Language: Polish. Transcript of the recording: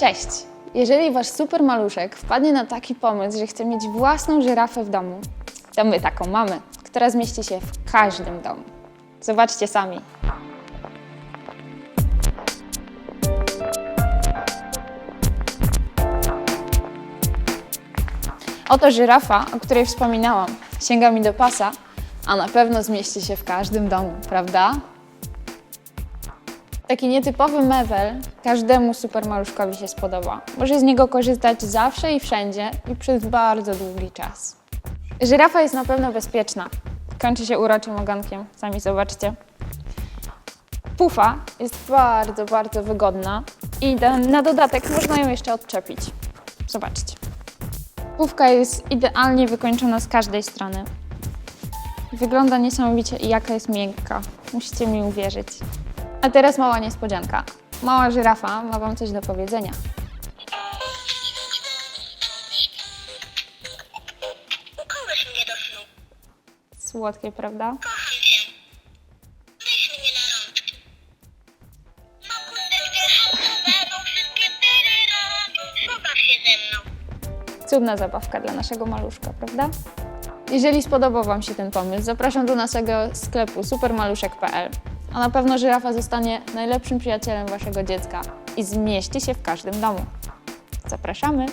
Cześć! Jeżeli wasz super maluszek wpadnie na taki pomysł, że chce mieć własną żyrafę w domu, to my taką mamy, która zmieści się w każdym domu. Zobaczcie sami. Oto żyrafa, o której wspominałam, sięga mi do pasa, a na pewno zmieści się w każdym domu, prawda? Taki nietypowy mewel każdemu supermaluszkowi się spodoba. Może z niego korzystać zawsze i wszędzie i przez bardzo długi czas. Żyrafa jest na pewno bezpieczna. Kończy się uroczym ogonkiem, sami zobaczcie. Pufa jest bardzo, bardzo wygodna i na dodatek można ją jeszcze odczepić. Zobaczcie. Pufka jest idealnie wykończona z każdej strony. Wygląda niesamowicie i jaka jest miękka. Musicie mi uwierzyć. A teraz mała niespodzianka. Mała żyrafa ma Wam coś do powiedzenia. Kołysz mnie do snu. Słodkie, prawda? Kocham cię. Weź mnie na rączki. Pokój będą wszystkie tyry Pobaw się ze mną. Cudna zabawka dla naszego maluszka, prawda? Jeżeli spodobał Wam się ten pomysł, zapraszam do naszego sklepu supermaluszek.pl. A na pewno żyrafa zostanie najlepszym przyjacielem Waszego dziecka i zmieści się w każdym domu. Zapraszamy!